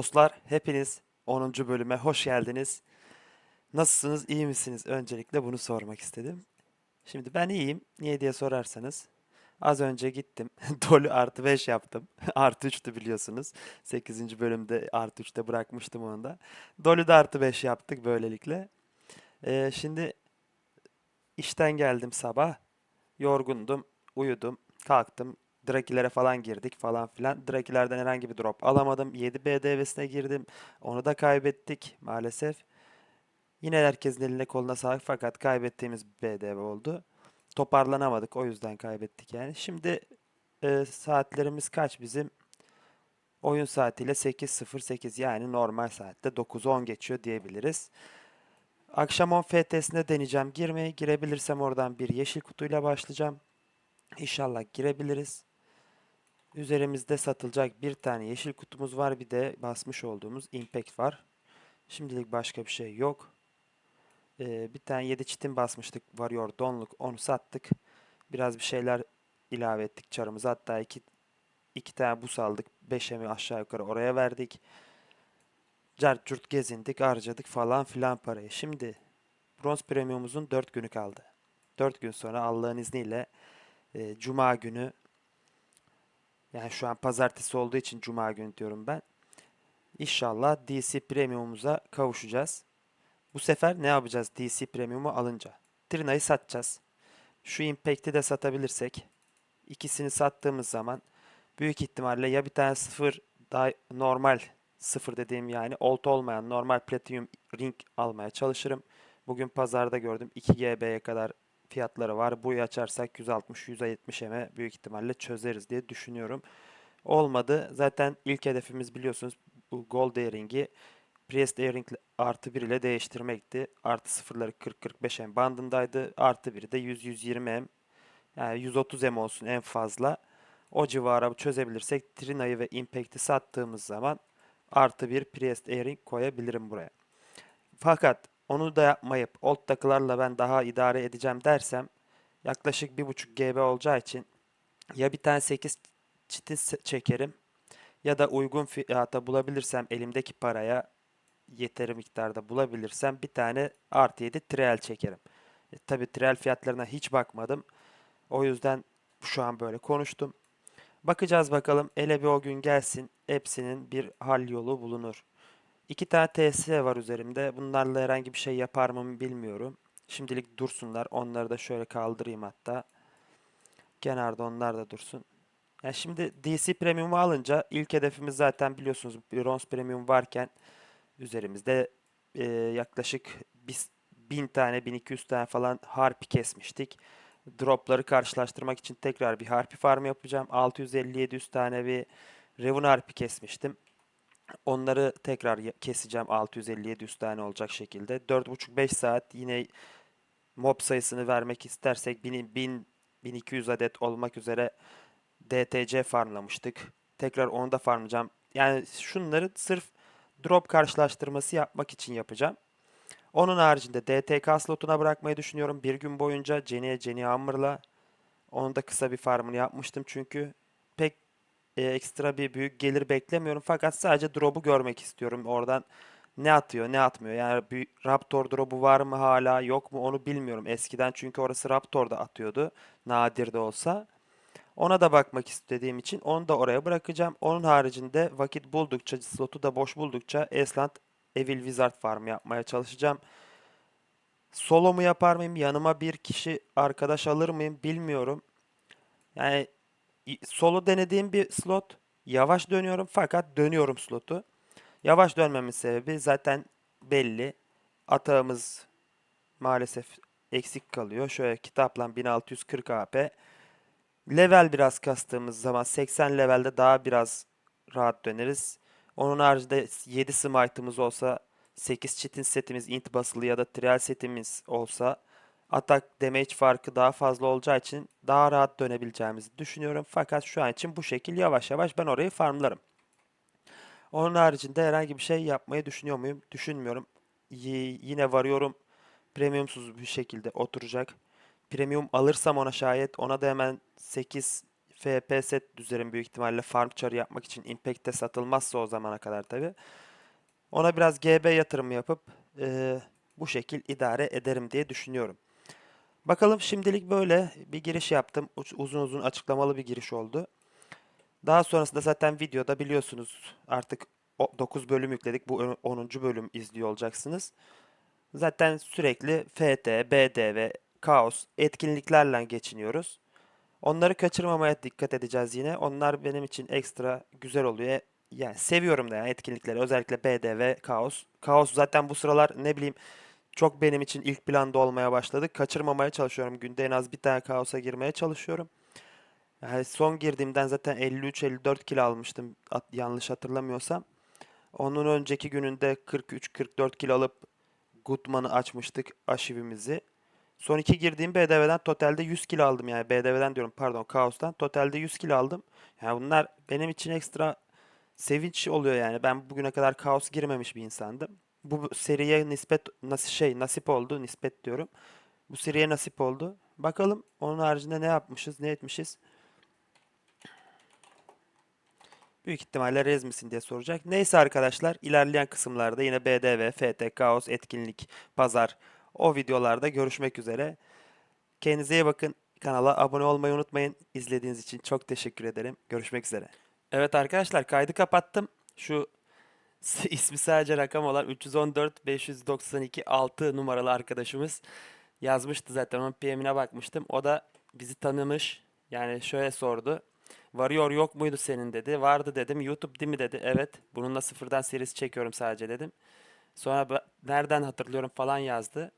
Dostlar hepiniz 10. bölüme hoş geldiniz. Nasılsınız, iyi misiniz? Öncelikle bunu sormak istedim. Şimdi ben iyiyim. Niye diye sorarsanız. Az önce gittim. Dolu artı 5 yaptım. Artı 3'tü biliyorsunuz. 8. bölümde artı 3'te bırakmıştım onu da. Dolu da artı 5 yaptık böylelikle. Ee, şimdi işten geldim sabah. Yorgundum. Uyudum. Kalktım. Drakilere falan girdik falan filan. Drakilerden herhangi bir drop alamadım. 7 BDV'sine girdim. Onu da kaybettik maalesef. Yine herkesin eline koluna sağlık fakat kaybettiğimiz BDV oldu. Toparlanamadık o yüzden kaybettik yani. Şimdi e, saatlerimiz kaç bizim? Oyun saatiyle 8.08 yani normal saatte 9.10 geçiyor diyebiliriz. Akşam 10 FT'sine deneyeceğim girmeyi. Girebilirsem oradan bir yeşil kutuyla başlayacağım. İnşallah girebiliriz. Üzerimizde satılacak bir tane yeşil kutumuz var. Bir de basmış olduğumuz Impact var. Şimdilik başka bir şey yok. Ee, bir tane 7 çitin basmıştık. Varıyor donluk. Onu sattık. Biraz bir şeyler ilave ettik çarımıza. Hatta iki, iki tane bus aldık. 5'e mi aşağı yukarı oraya verdik. Cart curt gezindik, harcadık falan filan parayı. Şimdi bronz premiumumuzun 4 günü kaldı. 4 gün sonra Allah'ın izniyle e, Cuma günü yani şu an pazartesi olduğu için Cuma günü diyorum ben. İnşallah DC Premium'umuza kavuşacağız. Bu sefer ne yapacağız DC Premium'u alınca? Trina'yı satacağız. Şu Impact'i de satabilirsek ikisini sattığımız zaman büyük ihtimalle ya bir tane sıfır daha normal sıfır dediğim yani old olmayan normal Platinum Ring almaya çalışırım. Bugün pazarda gördüm 2 GB'ye kadar fiyatları var. Buyu açarsak 160-170 eme büyük ihtimalle çözeriz diye düşünüyorum. Olmadı. Zaten ilk hedefimiz biliyorsunuz bu Gold Earring'i Priest Earring artı 1 ile değiştirmekti. Artı sıfırları 40-45 M bandındaydı. Artı 1 de 100-120 M. Yani 130 M olsun en fazla. O civara çözebilirsek Trina'yı ve Impact'i sattığımız zaman artı bir Priest Earring koyabilirim buraya. Fakat onu da yapmayıp old takılarla ben daha idare edeceğim dersem yaklaşık 1.5 GB olacağı için ya bir tane 8 çitin se- çekerim ya da uygun fiyata bulabilirsem elimdeki paraya yeteri miktarda bulabilirsem bir tane artı 7 trial çekerim. E, tabii trial fiyatlarına hiç bakmadım. O yüzden şu an böyle konuştum. Bakacağız bakalım. Ele bir o gün gelsin. Hepsinin bir hal yolu bulunur. İki tane TS var üzerimde. Bunlarla herhangi bir şey yapar mı bilmiyorum. Şimdilik dursunlar. Onları da şöyle kaldırayım hatta. Kenarda onlar da dursun. Yani şimdi DC Premium'u alınca ilk hedefimiz zaten biliyorsunuz Bronze Premium varken üzerimizde e, yaklaşık biz 1000 tane 1200 tane falan harpi kesmiştik. Dropları karşılaştırmak için tekrar bir harpi farm yapacağım. 650-700 tane bir Raven harpi kesmiştim. Onları tekrar keseceğim 650-700 tane olacak şekilde. 4,5-5 saat yine mob sayısını vermek istersek 1000, 1000 1200 adet olmak üzere DTC farmlamıştık. Tekrar onu da farmlayacağım. Yani şunları sırf drop karşılaştırması yapmak için yapacağım. Onun haricinde DTK slotuna bırakmayı düşünüyorum. Bir gün boyunca Jenny'e Jenny Hammer'la onun da kısa bir farmını yapmıştım çünkü e, ekstra bir büyük gelir beklemiyorum. Fakat sadece drop'u görmek istiyorum. Oradan ne atıyor, ne atmıyor. Yani bir Raptor drop'u var mı hala, yok mu onu bilmiyorum. Eskiden çünkü orası Raptor da atıyordu. Nadir de olsa. Ona da bakmak istediğim için onu da oraya bırakacağım. Onun haricinde vakit buldukça, slotu da boş buldukça Esland Evil Wizard Farm yapmaya çalışacağım. Solo mu yapar mıyım? Yanıma bir kişi arkadaş alır mıyım? Bilmiyorum. Yani solo denediğim bir slot. Yavaş dönüyorum fakat dönüyorum slotu. Yavaş dönmemin sebebi zaten belli. Atağımız maalesef eksik kalıyor. Şöyle kitapla 1640 AP. Level biraz kastığımız zaman 80 levelde daha biraz rahat döneriz. Onun haricinde 7 smite'ımız olsa 8 çitin setimiz int basılı ya da trial setimiz olsa atak damage farkı daha fazla olacağı için daha rahat dönebileceğimizi düşünüyorum. Fakat şu an için bu şekil yavaş yavaş ben orayı farmlarım. Onun haricinde herhangi bir şey yapmayı düşünüyor muyum? Düşünmüyorum. Y- yine varıyorum premiumsuz bir şekilde oturacak. Premium alırsam ona şayet ona da hemen 8 FP set düzerim büyük ihtimalle farm çarı yapmak için Impact'te satılmazsa o zamana kadar tabi. Ona biraz GB yatırım yapıp eee, bu şekil idare ederim diye düşünüyorum. Bakalım şimdilik böyle bir giriş yaptım. Uzun uzun açıklamalı bir giriş oldu. Daha sonrasında zaten videoda biliyorsunuz artık 9 bölüm yükledik. Bu 10. bölüm izliyor olacaksınız. Zaten sürekli FT, BD ve Kaos etkinliklerle geçiniyoruz. Onları kaçırmamaya dikkat edeceğiz yine. Onlar benim için ekstra güzel oluyor. Yani seviyorum da yani etkinlikleri. Özellikle BD ve Kaos. Kaos zaten bu sıralar ne bileyim çok benim için ilk planda olmaya başladı. Kaçırmamaya çalışıyorum. Günde en az bir tane Kaos'a girmeye çalışıyorum. Yani son girdiğimden zaten 53-54 kilo almıştım yanlış hatırlamıyorsam. Onun önceki gününde 43-44 kilo alıp Gutman'ı açmıştık aşivimizi. Son iki girdiğim BDV'den totalde 100 kilo aldım yani BDV'den diyorum pardon Kaos'tan totalde 100 kilo aldım. Yani bunlar benim için ekstra sevinç oluyor yani. Ben bugüne kadar Kaos girmemiş bir insandım. Bu seriye nispet nasıl şey nasip oldu nispet diyorum. Bu seriye nasip oldu. Bakalım onun haricinde ne yapmışız ne etmişiz. Büyük ihtimalle rez misin diye soracak. Neyse arkadaşlar ilerleyen kısımlarda yine BDV, FT, Kaos, etkinlik, pazar o videolarda görüşmek üzere. Kendinize iyi bakın. Kanala abone olmayı unutmayın. İzlediğiniz için çok teşekkür ederim. Görüşmek üzere. Evet arkadaşlar kaydı kapattım. Şu ismi sadece rakam olan 314 592 6 numaralı arkadaşımız yazmıştı zaten. Onun PM'ine bakmıştım. O da bizi tanımış. Yani şöyle sordu. Varıyor yok muydu senin dedi. Vardı dedim. YouTube değil mi dedi. Evet. Bununla sıfırdan serisi çekiyorum sadece dedim. Sonra nereden hatırlıyorum falan yazdı.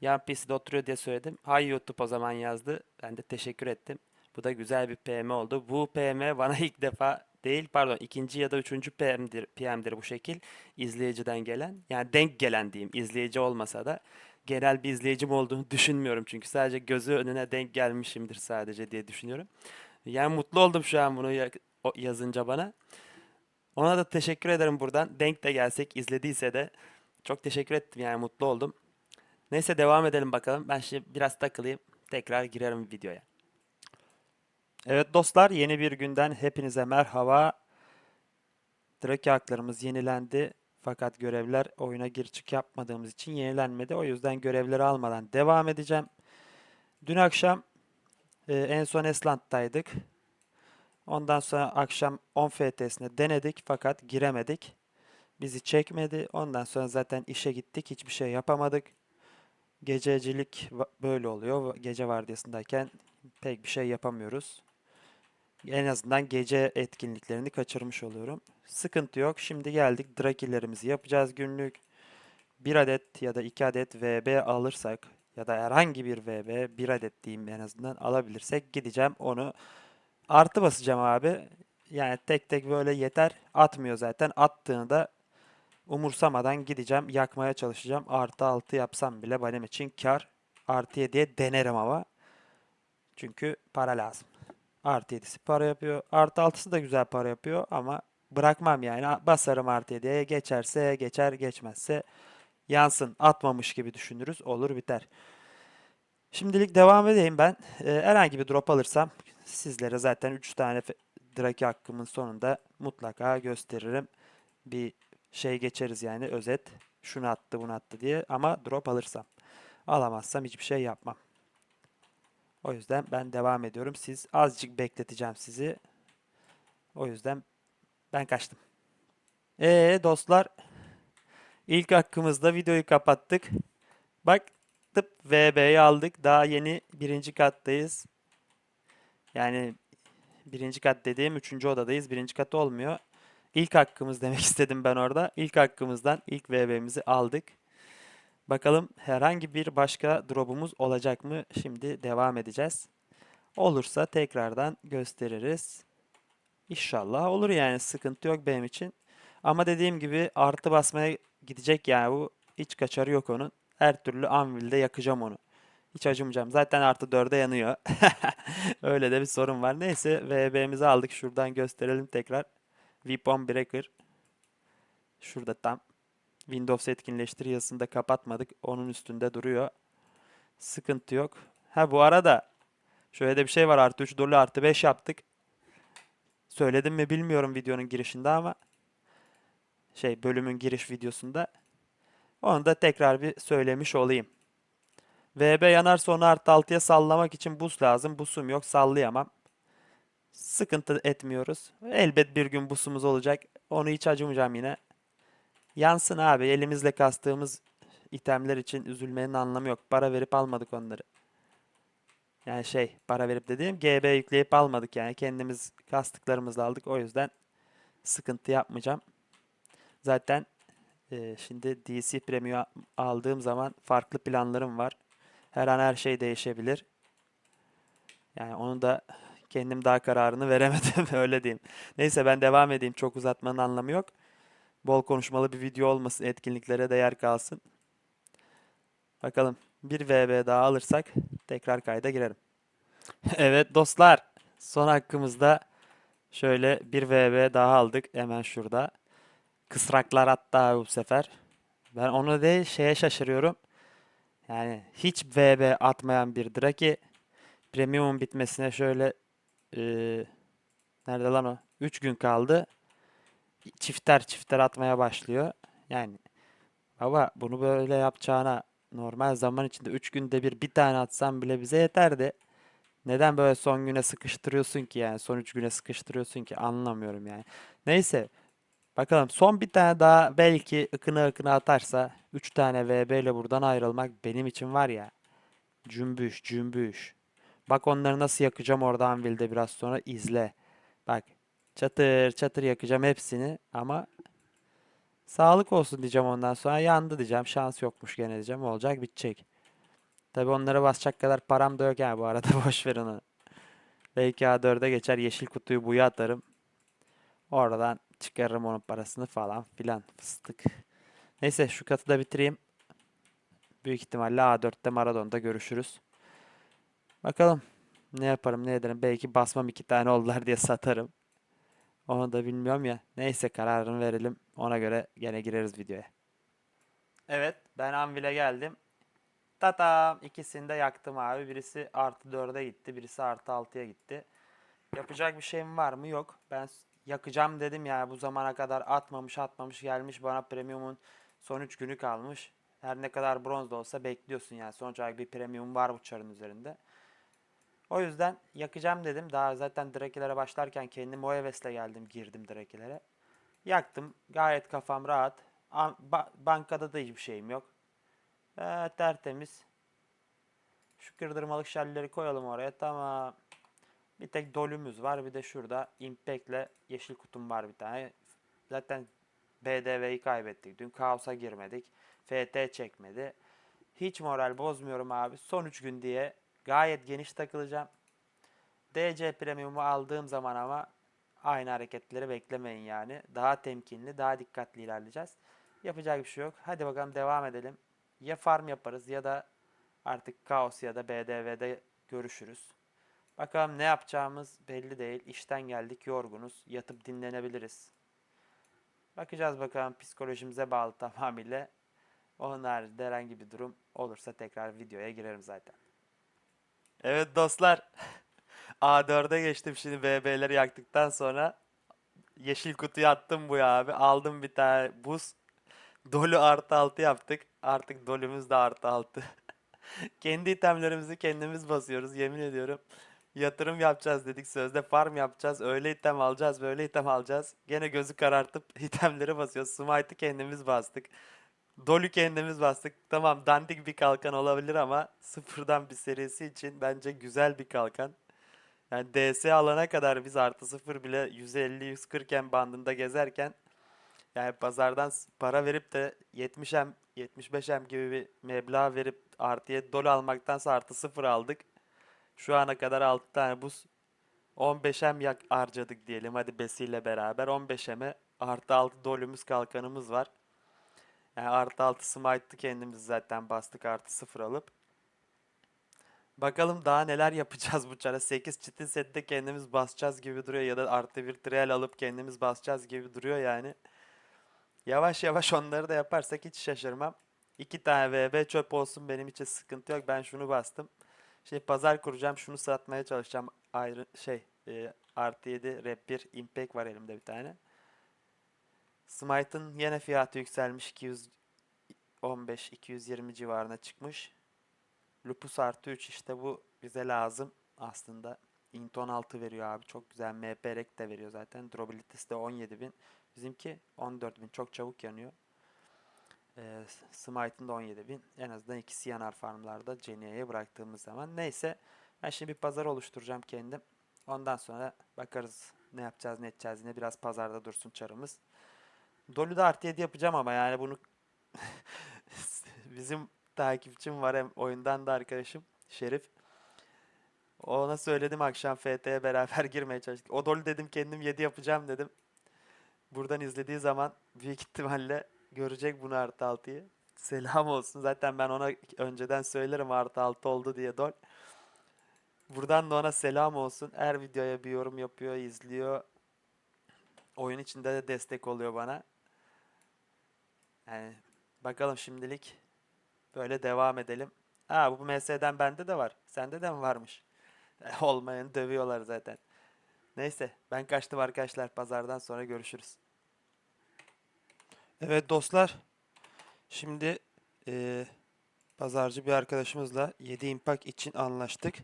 Yan PC'de oturuyor diye söyledim. Hay YouTube o zaman yazdı. Ben de teşekkür ettim. Bu da güzel bir PM oldu. Bu PM bana ilk defa değil pardon ikinci ya da üçüncü PM'dir, PM'dir bu şekil izleyiciden gelen. Yani denk gelen diyeyim izleyici olmasa da genel bir izleyicim olduğunu düşünmüyorum. Çünkü sadece gözü önüne denk gelmişimdir sadece diye düşünüyorum. Yani mutlu oldum şu an bunu yazınca bana. Ona da teşekkür ederim buradan. Denk de gelsek izlediyse de çok teşekkür ettim yani mutlu oldum. Neyse devam edelim bakalım. Ben şimdi biraz takılayım. Tekrar girerim videoya. Evet dostlar yeni bir günden hepinize merhaba. Draki haklarımız yenilendi. Fakat görevler oyuna gir çık yapmadığımız için yenilenmedi. O yüzden görevleri almadan devam edeceğim. Dün akşam e, en son Esland'daydık. Ondan sonra akşam 10 FT'sine denedik fakat giremedik. Bizi çekmedi. Ondan sonra zaten işe gittik. Hiçbir şey yapamadık. Gececilik böyle oluyor. Gece vardiyasındayken pek bir şey yapamıyoruz. En azından gece etkinliklerini kaçırmış oluyorum. Sıkıntı yok. Şimdi geldik. Drakilerimizi yapacağız günlük. Bir adet ya da iki adet VB alırsak ya da herhangi bir VB bir adet diyeyim en azından alabilirsek gideceğim onu artı basacağım abi. Yani tek tek böyle yeter. Atmıyor zaten. Attığını da umursamadan gideceğim. Yakmaya çalışacağım. Artı 6 yapsam bile benim için kar. Artı 7'ye denerim ama. Çünkü para lazım. Artı 7'si para yapıyor. Artı 6'sı da güzel para yapıyor ama bırakmam yani. Basarım artı 7'ye. Geçerse geçer, geçmezse yansın. Atmamış gibi düşünürüz. Olur biter. Şimdilik devam edeyim ben. Ee, herhangi bir drop alırsam sizlere zaten 3 tane Draki hakkımın sonunda mutlaka gösteririm. Bir şey geçeriz yani özet. Şunu attı bunu attı diye ama drop alırsam. Alamazsam hiçbir şey yapmam. O yüzden ben devam ediyorum. Siz azıcık bekleteceğim sizi. O yüzden ben kaçtım. Ee dostlar ilk hakkımızda videoyu kapattık. Bak tıp VB'yi aldık. Daha yeni birinci kattayız. Yani birinci kat dediğim üçüncü odadayız. Birinci kat olmuyor. İlk hakkımız demek istedim ben orada. İlk hakkımızdan ilk VB'mizi aldık. Bakalım herhangi bir başka drop'umuz olacak mı? Şimdi devam edeceğiz. Olursa tekrardan gösteririz. İnşallah olur yani sıkıntı yok benim için. Ama dediğim gibi artı basmaya gidecek yani bu. Hiç kaçarı yok onun. Her türlü Anvil'de yakacağım onu. Hiç acımayacağım. Zaten artı 4'e yanıyor. Öyle de bir sorun var. Neyse VB'mizi aldık. Şuradan gösterelim tekrar. Weapon Breaker. Şurada tam. Windows etkinleştir yazısını kapatmadık. Onun üstünde duruyor. Sıkıntı yok. Ha bu arada şöyle de bir şey var. Artı 3 dolu artı 5 yaptık. Söyledim mi bilmiyorum videonun girişinde ama şey bölümün giriş videosunda. Onu da tekrar bir söylemiş olayım. VB yanarsa onu artı 6'ya sallamak için buz lazım. Busum yok sallayamam. Sıkıntı etmiyoruz. Elbet bir gün busumuz olacak. Onu hiç acımayacağım yine. Yansın abi. Elimizle kastığımız itemler için üzülmenin anlamı yok. Para verip almadık onları. Yani şey para verip dediğim GB yükleyip almadık yani. Kendimiz kastıklarımızla aldık. O yüzden sıkıntı yapmayacağım. Zaten e, şimdi DC Premium aldığım zaman farklı planlarım var. Her an her şey değişebilir. Yani onu da kendim daha kararını veremedim öyle diyeyim. Neyse ben devam edeyim. Çok uzatmanın anlamı yok. Bol konuşmalı bir video olmasın. Etkinliklere değer kalsın. Bakalım bir VB daha alırsak tekrar kayda girerim. Evet dostlar. Son hakkımızda şöyle bir VB daha aldık. Hemen şurada. Kısraklar hatta bu sefer. Ben onu değil şeye şaşırıyorum. Yani hiç VB atmayan bir Draki premium bitmesine şöyle eee, nerede lan o? 3 gün kaldı. Çifter çifter atmaya başlıyor. Yani baba bunu böyle yapacağına normal zaman içinde 3 günde bir bir tane atsan bile bize yeterdi. Neden böyle son güne sıkıştırıyorsun ki yani son 3 güne sıkıştırıyorsun ki anlamıyorum yani. Neyse bakalım son bir tane daha belki ıkına ıkına atarsa 3 tane VB ile buradan ayrılmak benim için var ya cümbüş cümbüş. Bak onları nasıl yakacağım orada Anvil'de biraz sonra izle. Bak çatır çatır yakacağım hepsini ama sağlık olsun diyeceğim ondan sonra yandı diyeceğim. Şans yokmuş gene diyeceğim. Olacak bitecek. Tabi onlara basacak kadar param da yok yani bu arada boş ver onu. Belki A4'e geçer yeşil kutuyu buya atarım. Oradan çıkarırım onun parasını falan filan fıstık. Neyse şu katı da bitireyim. Büyük ihtimalle A4'te Maradon'da görüşürüz. Bakalım ne yaparım ne ederim. Belki basmam iki tane oldular diye satarım. Onu da bilmiyorum ya. Neyse kararını verelim. Ona göre gene gireriz videoya. Evet ben Anvil'e geldim. Tatam ikisini de yaktım abi. Birisi artı 4'e gitti. Birisi artı 6'ya gitti. Yapacak bir şeyim var mı? Yok. Ben yakacağım dedim ya. Bu zamana kadar atmamış atmamış gelmiş. Bana premiumun son 3 günü kalmış. Her ne kadar bronz da olsa bekliyorsun yani. Sonuç olarak bir premium var bu çarın üzerinde. O yüzden yakacağım dedim. Daha zaten Drakilere başlarken kendim o hevesle geldim. Girdim Drakilere. Yaktım. Gayet kafam rahat. An- ba- bankada da hiçbir şeyim yok. Ee, tertemiz. Şu kırdırmalık şalleri koyalım oraya. Tamam. Bir tek dolümüz var. Bir de şurada Impact'le yeşil kutum var bir tane. Zaten BDV'yi kaybettik. Dün kaosa girmedik. FT çekmedi. Hiç moral bozmuyorum abi. Son 3 gün diye gayet geniş takılacağım. DC Premium'u aldığım zaman ama aynı hareketleri beklemeyin yani. Daha temkinli, daha dikkatli ilerleyeceğiz. Yapacak bir şey yok. Hadi bakalım devam edelim. Ya farm yaparız ya da artık Kaos ya da BDV'de görüşürüz. Bakalım ne yapacağımız belli değil. İşten geldik, yorgunuz. Yatıp dinlenebiliriz. Bakacağız bakalım psikolojimize bağlı tamamıyla. Onun haricinde herhangi bir durum olursa tekrar videoya girerim zaten. Evet dostlar. A4'e geçtim şimdi BB'leri yaktıktan sonra. Yeşil kutuyu attım bu ya abi. Aldım bir tane buz. Dolu artı 6 yaptık. Artık dolumuz da artı 6. Kendi itemlerimizi kendimiz basıyoruz yemin ediyorum. Yatırım yapacağız dedik sözde farm yapacağız. Öyle item alacağız böyle item alacağız. Gene gözü karartıp itemleri basıyoruz. Smite'ı kendimiz bastık. Dolü kendimiz bastık. Tamam dandik bir kalkan olabilir ama sıfırdan bir serisi için bence güzel bir kalkan. Yani DS alana kadar biz artı sıfır bile 150-140 em bandında gezerken yani pazardan para verip de 70 em 75 em gibi bir meblağ verip artı 7 dolar almaktansa artı sıfır aldık. Şu ana kadar 6 tane buz 15 em yak harcadık diyelim hadi besiyle beraber 15 eme artı 6 dolümüz kalkanımız var. Yani artı 6 smite'ı kendimiz zaten bastık artı sıfır alıp. Bakalım daha neler yapacağız bu çara. 8 çitin sette kendimiz basacağız gibi duruyor ya da artı bir trial alıp kendimiz basacağız gibi duruyor yani. Yavaş yavaş onları da yaparsak hiç şaşırmam. İki tane VB çöp olsun benim için sıkıntı yok. Ben şunu bastım. Şimdi pazar kuracağım. Şunu satmaya çalışacağım. Ayrı şey e, Artı 7 Rap 1 Impact var elimde bir tane. Smite'ın yine fiyatı yükselmiş. 215-220 civarına çıkmış. Lupus artı 3 işte bu bize lazım aslında. Int 16 veriyor abi. Çok güzel. MP rek de veriyor zaten. Durability'si de 17.000. Bizimki 14.000. Çok çabuk yanıyor. Ee, Smite'ın da 17.000. En azından ikisi yanar farmlarda Genia'ya bıraktığımız zaman. Neyse. Ben şimdi bir pazar oluşturacağım kendim. Ondan sonra bakarız ne yapacağız ne edeceğiz. Yine biraz pazarda dursun çarımız. Dolu'da artı 7 yapacağım ama yani bunu bizim takipçim var hem oyundan da arkadaşım Şerif. Ona söyledim akşam FT'ye beraber girmeye çalıştık. O dolu dedim kendim 7 yapacağım dedim. Buradan izlediği zaman büyük ihtimalle görecek bunu artı 6'yı. Selam olsun. Zaten ben ona önceden söylerim artı 6 oldu diye dol. Buradan da ona selam olsun. Her videoya bir yorum yapıyor, izliyor. Oyun içinde de destek oluyor bana. Yani bakalım şimdilik böyle devam edelim. Ha bu MS'den bende de var. Sende de mi varmış? Olmayan dövüyorlar zaten. Neyse ben kaçtım arkadaşlar. Pazardan sonra görüşürüz. Evet dostlar. Şimdi eee, pazarcı bir arkadaşımızla 7 impak için anlaştık.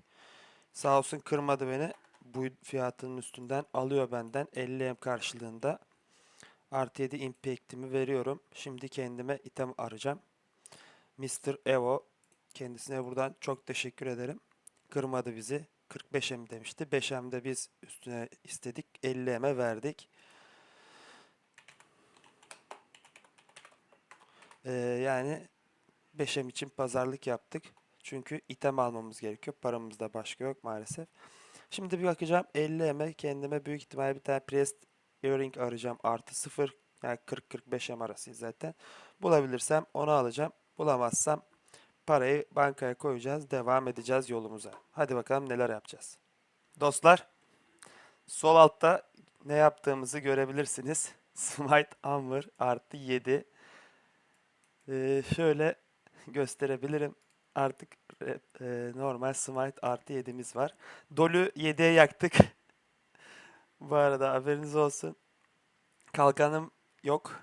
Sağ olsun kırmadı beni. Bu fiyatının üstünden alıyor benden 50M karşılığında. Artı 7 impact'imi veriyorum. Şimdi kendime item arayacağım. Mr. Evo. Kendisine buradan çok teşekkür ederim. Kırmadı bizi. 45M demişti. 5M'de biz üstüne istedik. 50M'e verdik. Ee, yani 5M için pazarlık yaptık. Çünkü item almamız gerekiyor. Paramız da başka yok maalesef. Şimdi bir bakacağım 50M'e kendime büyük ihtimalle bir tane Priest Earring arayacağım. Artı 0 yani 40-45M arası zaten. Bulabilirsem onu alacağım. Bulamazsam parayı bankaya koyacağız. Devam edeceğiz yolumuza. Hadi bakalım neler yapacağız. Dostlar sol altta ne yaptığımızı görebilirsiniz. Smite Hammer artı 7. Ee, şöyle gösterebilirim. Artık e, normal Smite artı 7'miz var. Dolu 7'ye yaktık. Bu arada haberiniz olsun. Kalkanım yok.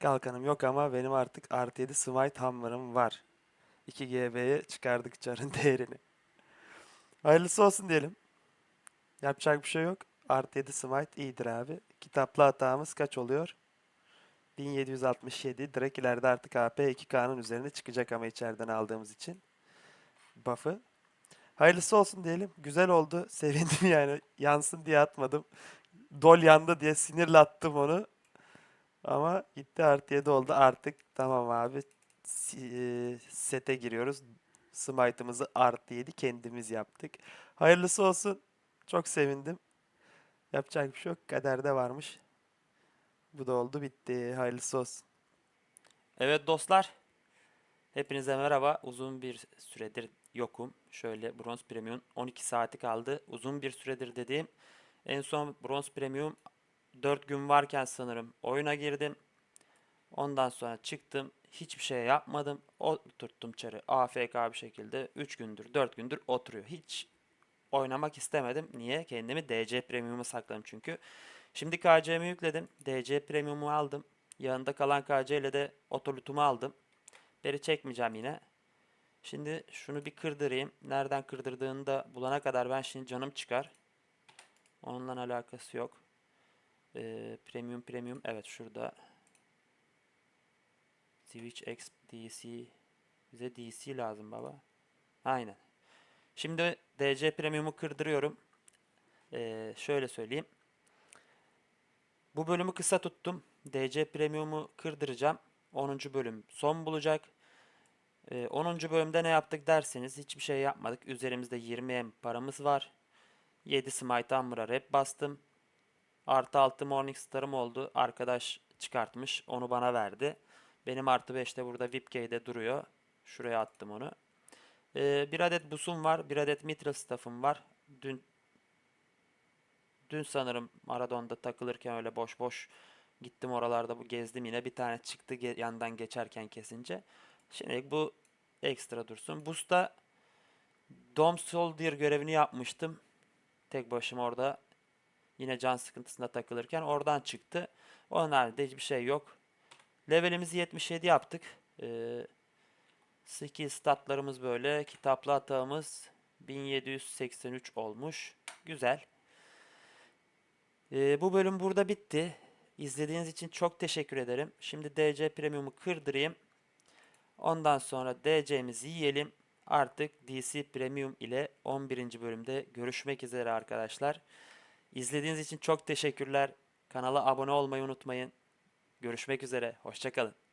Kalkanım yok ama benim artık artı 7 Smite Hammer'ım var. 2 GB'ye çıkardık çarın değerini. Hayırlısı olsun diyelim. Yapacak bir şey yok. Artı 7 Smite iyidir abi. Kitaplı hatamız kaç oluyor? 1767. Direkt ileride artık AP 2K'nın üzerine çıkacak ama içeriden aldığımız için. Buff'ı. Hayırlısı olsun diyelim. Güzel oldu. Sevindim yani. Yansın diye atmadım. Dol yandı diye sinirle attım onu. Ama gitti artı 7 oldu. Artık tamam abi. E, Sete giriyoruz. Smite'ımızı artı 7 kendimiz yaptık. Hayırlısı olsun. Çok sevindim. Yapacak bir şey yok. Kaderde varmış. Bu da oldu bitti. Hayırlısı olsun. Evet dostlar. Hepinize merhaba. Uzun bir süredir yokum. Şöyle Bronze Premium 12 saati kaldı. Uzun bir süredir dediğim en son Bronze Premium 4 gün varken sanırım oyuna girdim. Ondan sonra çıktım. Hiçbir şey yapmadım. Oturttum çarı AFK bir şekilde 3 gündür 4 gündür oturuyor. Hiç oynamak istemedim. Niye? Kendimi DC Premium'a sakladım çünkü. Şimdi KC'mi yükledim. DC Premium'u aldım. Yanında kalan KC ile de otolutumu aldım. Beri çekmeyeceğim yine. Şimdi şunu bir kırdırayım. Nereden kırdırdığını da bulana kadar ben şimdi canım çıkar. Onunla alakası yok. Ee, premium premium. Evet şurada. Switch X DC. Bize DC lazım baba. Aynen. Şimdi DC Premium'u kırdırıyorum. Ee, şöyle söyleyeyim. Bu bölümü kısa tuttum. DC Premium'u kırdıracağım. 10. bölüm son bulacak. Ee, 10. bölümde ne yaptık derseniz hiçbir şey yapmadık. Üzerimizde 20M paramız var. 7 Smite Hammer'a rep bastım. Artı 6 Morningstar'ım oldu. Arkadaş çıkartmış. Onu bana verdi. Benim artı 5 de burada VIPK'de duruyor. Şuraya attım onu. Ee, bir adet busum var. Bir adet mitral staff'ım var. Dün dün sanırım Maradon'da takılırken öyle boş boş gittim oralarda bu gezdim yine bir tane çıktı yandan geçerken kesince. Şimdi bu ekstra dursun. Boost'ta Dom Soldier görevini yapmıştım. Tek başıma orada Yine can sıkıntısında takılırken oradan çıktı. Onun haricinde hiçbir şey yok. Levelimizi 77 yaptık. Ee, skill statlarımız böyle. Kitaplı hatağımız 1783 olmuş. Güzel. Ee, bu bölüm burada bitti. İzlediğiniz için çok teşekkür ederim. Şimdi DC Premium'u kırdırayım. Ondan sonra DC'mizi yiyelim. Artık DC Premium ile 11. bölümde görüşmek üzere arkadaşlar. İzlediğiniz için çok teşekkürler. Kanala abone olmayı unutmayın. Görüşmek üzere. Hoşçakalın.